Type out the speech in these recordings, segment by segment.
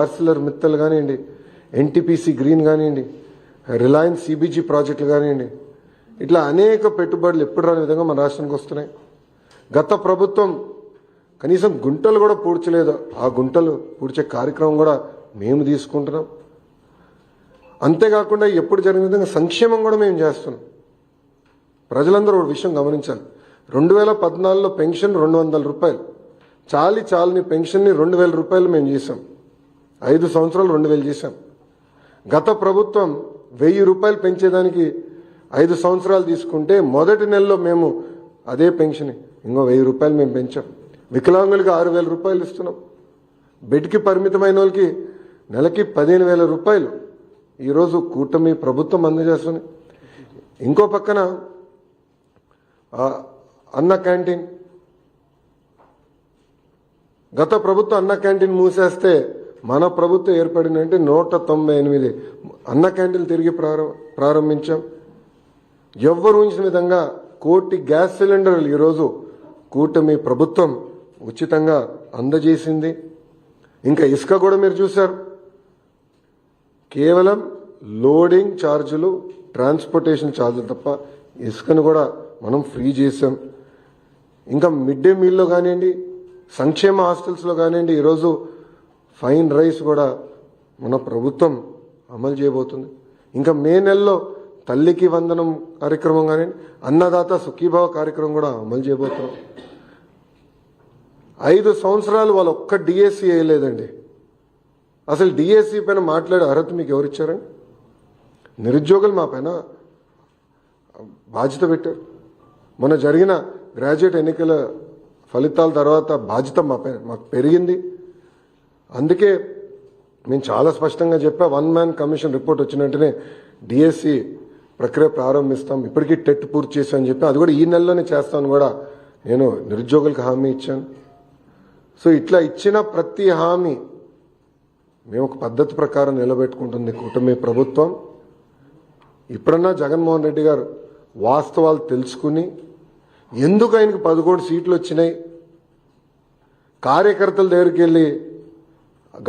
Arcelor Mittal కానివ్వండి NTPC green కానివ్వండి Reliance CBG ప్రాజెక్టులు కానివ్వండి ఇట్లా అనేక పెట్టుబడులు ఎప్పుడు రాని విధంగా మన రాష్ట్రానికి వస్తున్నాయి. గత ప్రభుత్వం కనీసం గుంటలు కూడా పూడ్చలేదు. ఆ గుంటలు పూడ్చే కార్యక్రమం కూడా మేము తీసుకుంటున్నాం. అంతేకాకుండా ఎప్పుడు జరిగిన విధంగా సంక్షేమం కూడా మేము చేస్తున్నాం. ప్రజలందరూ ఒక విషయం గమనించాలి. రెండు వేల పద్నాలుగులో పెన్షన్ రెండు వందల రూపాయలు. చాలి చాలని పెన్షన్ని రెండు వేల రూపాయలు మేము చేసాం ఐదు సంవత్సరాలు రెండు వేలు చేశాం. గత ప్రభుత్వం వెయ్యి రూపాయలు పెంచేదానికి ఐదు సంవత్సరాలు తీసుకుంటే మొదటి నెలలో మేము అదే పెన్షన్. ఇంకో వెయ్యి రూపాయలు మేము పెంచాం. వికలాంగులకి ఆరు వేల రూపాయలు ఇస్తున్నాం. బెడ్కి పరిమితమైన వాళ్ళకి నెలకి పదిహేను వేల రూపాయలు. ఈరోజు కూటమి ప్రభుత్వం అందజేస్తుంది. ఇంకో పక్కన అన్న క్యాంటీన్. గత ప్రభుత్వం అన్న క్యాంటీన్ మూసేస్తే మన ప్రభుత్వం ఏర్పడిందంటే నూట తొంభై ఎనిమిది. అన్న క్యాంటీన్ తిరిగి ప్రారం- ప్రారంభించాం. ఎవ్వరు ఊహించిన విధంగా కోటి గ్యాస్ సిలిండర్లు ఈరోజు కూటమి ప్రభుత్వం ఉచితంగా అందజేసింది. ఇంకా ఇసుక కూడా మీరు చూశారు. కేవలం లోడింగ్ ఛార్జీలు ట్రాన్స్పోర్టేషన్ ఛార్జీలు తప్ప ఇసుకను కూడా మనం ఫ్రీ చేసాం ఇంకా మిడ్ డే మీల్లో కానివ్వండి సంక్షేమ హాస్టల్స్లో కానివ్వండి ఈరోజు ఫైన్ రైస్ కూడా మన ప్రభుత్వం అమలు చేయబోతుంది. ఇంకా మే నెలలో తల్లికి వందనం కార్యక్రమం కానీ అన్నదాత సుఖీభావ కార్యక్రమం కూడా అమలు చేయబోతున్నాం. ఐదు సంవత్సరాలు వాళ్ళు ఒక్క డిఎస్సి వేయలేదండి. అసలు డిఎస్సి పైన మాట్లాడే అర్హత మీకు ఎవరిచ్చారండి నిరుద్యోగులు మా పైన బాధ్యత పెట్టారు. మొన్న జరిగిన గ్రాడ్యుయేట్ ఎన్నికల ఫలితాల తర్వాత బాధ్యత మా పైన మాకు పెరిగింది. అందుకే మేము చాలా స్పష్టంగా చెప్పా వన్ మ్యాన్ కమిషన్ రిపోర్ట్ వచ్చిన వెంటనే డిఎస్సి ప్రక్రియ ప్రారంభిస్తాం. ఇప్పటికీ టెట్ పూర్తి చేశామని చెప్పి అది కూడా ఈ నెలలోనే చేస్తామని కూడా నేను నిరుద్యోగులకు హామీ ఇచ్చాను. సో ఇట్లా ఇచ్చిన ప్రతి హామీ మేము ఒక పద్ధతి ప్రకారం నిలబెట్టుకుంటుంది కూటమి ప్రభుత్వం. ఇప్పుడన్నా జగన్మోహన్ రెడ్డి గారు వాస్తవాలు తెలుసుకుని ఎందుకు ఆయనకు పదకొండు సీట్లు వచ్చినాయి? కార్యకర్తల దగ్గరికి వెళ్ళి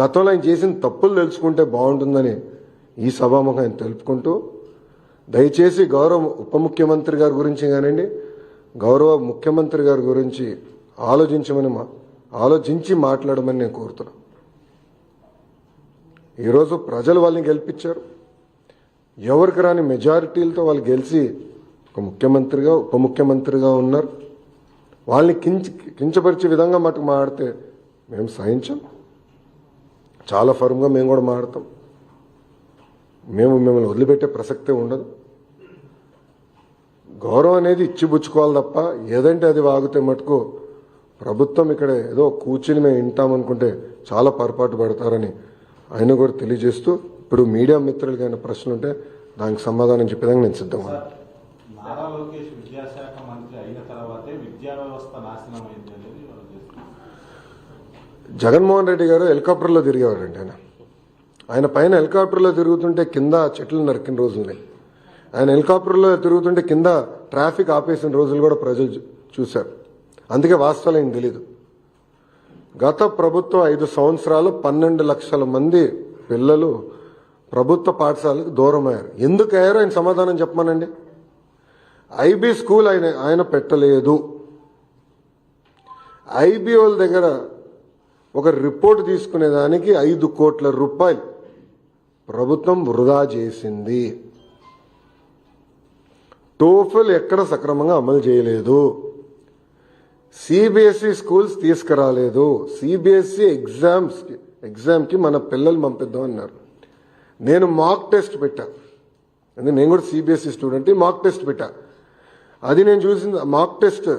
గతంలో ఆయన చేసిన తప్పులు తెలుసుకుంటే బాగుంటుందని ఈ సభాముఖం ఆయన తెలుపుకుంటూ దయచేసి గౌరవ ఉప ముఖ్యమంత్రి గారి గురించి కానివ్వండి గౌరవ ముఖ్యమంత్రి గారి గురించి ఆలోచించమని మా ఆలోచించి మాట్లాడమని నేను కోరుతున్నాను. ఈరోజు ప్రజలు వాళ్ళని గెలిపించారు. ఎవరికి రాని మెజారిటీలతో వాళ్ళు గెలిచి ఒక ముఖ్యమంత్రిగా ఉప ముఖ్యమంత్రిగా ఉన్నారు. వాళ్ళని కించ కించపరిచే విధంగా మటుకు మాడితే మేము సహించాం. చాలా ఫర్మ్గా మేము కూడా మాడతాం మేము మిమ్మల్ని వదిలిపెట్టే ప్రసక్తే ఉండదు. గౌరవం అనేది ఇచ్చిపుచ్చుకోవాలి తప్ప ఏదంటే అది వాగితే మటుకు ప్రభుత్వం ఇక్కడ ఏదో కూర్చుని మేము వింటామనుకుంటే చాలా పొరపాటు పడతారని ఆయన కూడా తెలియజేస్తూ ఇప్పుడు మీడియా మిత్రులకి ఏమైనా ప్రశ్నలు ఉంటే దానికి సమాధానం చెప్పేదానికి నేను సిద్ధంగా జగన్మోహన్ రెడ్డి గారు హెలికాప్టర్లో తిరిగేవారండి ఆయన. ఆయన పైన హెలికాప్టర్లో తిరుగుతుంటే కింద చెట్లు నరికిన రోజులున్నాయి ఆయన హెలికాప్టర్లో తిరుగుతుంటే కింద ట్రాఫిక్ ఆపేసిన రోజులు కూడా ప్రజలు చూ- చూశారు. అందుకే వాస్తవాలు ఏం తెలీదు. గత ప్రభుత్వం ఐదు సంవత్సరాలు పన్నెండు లక్షల మంది పిల్లలు ప్రభుత్వ పాఠశాలకు దూరం అయ్యారు ఎందుకు అయ్యారో ఆయన సమాధానం చెప్పమానండి. ఐబీ స్కూల్ ఆయన ఆయన పెట్టలేదు. ఐబీఓల దగ్గర ఒక రిపోర్ట్ తీసుకునేదానికి ఐదు కోట్ల రూపాయలు. ప్రభుత్వం వృధా చేసింది. టోఫల్ ఎక్కడ సక్రమంగా అమలు చేయలేదు. సిబిఎస్ఈ స్కూల్స్ తీసుకురాలేదు. సిబిఎస్ఈ ఎగ్జామ్స్ ఎగ్జామ్కి మన పిల్లలు పంపిద్దాం అన్నారు. నేను మాక్ టెస్ట్ పెట్టా. అంటే నేను కూడా సిబిఎస్ఈ స్టూడెంట్ మాక్ టెస్ట్ పెట్టా. అది నేను చూసిన మాక్ టెస్ట్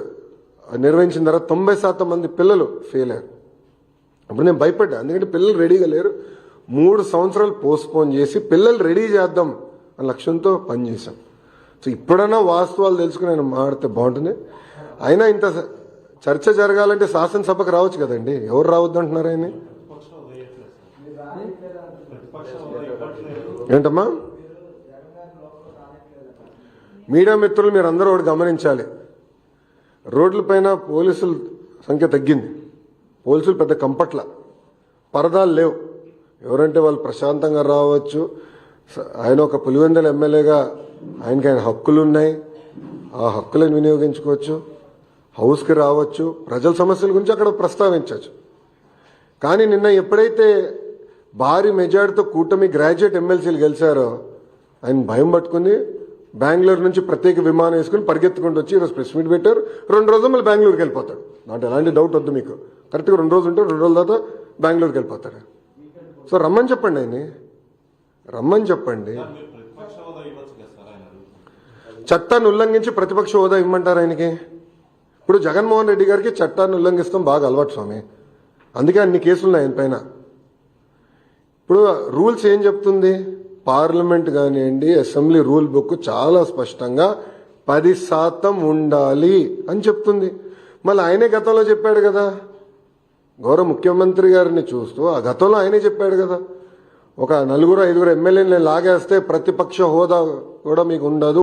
నిర్వహించిన తర్వాత తొంభై శాతం మంది పిల్లలు ఫెయిల్ అయ్యారు. అప్పుడు నేను భయపడ్డా. ఎందుకంటే పిల్లలు రెడీగా లేరు. మూడు సంవత్సరాలు పోస్ట్పోన్ చేసి పిల్లలు రెడీ చేద్దాం అనే లక్ష్యంతో పనిచేశాం సో ఇప్పుడైనా వాస్తవాలు తెలుసుకుని ఆయన మాడితే బాగుంటుంది. అయినా ఇంత చర్చ జరగాలంటే శాసనసభకు రావచ్చు కదండి. ఎవరు రావద్దు అంటున్నారు ఆయన ఏంటమ్మా? మీడియా మిత్రులు మీరు అందరూ ఒకటి గమనించాలి. రోడ్లపైన పోలీసుల సంఖ్య తగ్గింది. పోలీసులు పెద్ద కంపట్ల. పరదాలు లేవు. ఎవరంటే వాళ్ళు ప్రశాంతంగా రావచ్చు. ఆయన ఒక పులివెందల ఎమ్మెల్యేగా ఆయనకి ఆయన హక్కులు ఉన్నాయి ఆ హక్కులను వినియోగించుకోవచ్చు. హౌస్కి రావచ్చు. ప్రజల సమస్యల గురించి అక్కడ ప్రస్తావించవచ్చు. కానీ నిన్న ఎప్పుడైతే భారీ మెజార్టీతో కూటమి గ్రాడ్యుయేట్ ఎమ్మెల్సీలు గెలిచారో ఆయన భయం పట్టుకుని బెంగళూరు నుంచి ప్రత్యేక విమానం వేసుకుని పరిగెత్తుకుంటూ వచ్చి ఈరోజు ప్రెస్ మీట్ పెట్టారు. రెండు రోజులు మళ్ళీ బెంగళూరుకి వెళ్ళిపోతాడు. నాకు ఎలాంటి డౌట్ వద్దు మీకు. కరెక్ట్గా రెండు రోజులు ఉంటే రెండు రోజుల తర్వాత బెంగళూరుకి వెళ్ళిపోతాడు సో రమ్మని చెప్పండి ఆయన్ని. రమ్మని చెప్పండి. చట్టాన్ని ఉల్లంఘించి ప్రతిపక్ష హోదా ఇమ్మంటారు ఆయనకి? ఇప్పుడు జగన్మోహన్ రెడ్డి గారికి చట్టాన్ని ఉల్లంఘిస్తాం బాగా అలవాటు స్వామి. అందుకే అన్ని కేసులు ఉన్నాయి ఆయన పైన. ఇప్పుడు రూల్స్ ఏం చెప్తుంది? పార్లమెంట్ కానివ్వండి అసెంబ్లీ రూల్ బుక్ చాలా స్పష్టంగా పది శాతం ఉండాలి అని చెప్తుంది. మళ్ళీ ఆయనే గతంలో చెప్పాడు కదా. గౌరవ ముఖ్యమంత్రి గారిని చూస్తూ ఆ గతంలో ఆయనే చెప్పాడు కదా. ఒక నలుగురు ఐదుగురు ఎమ్మెల్యేని లాగేస్తే ప్రతిపక్ష హోదా కూడా మీకు ఉండదు.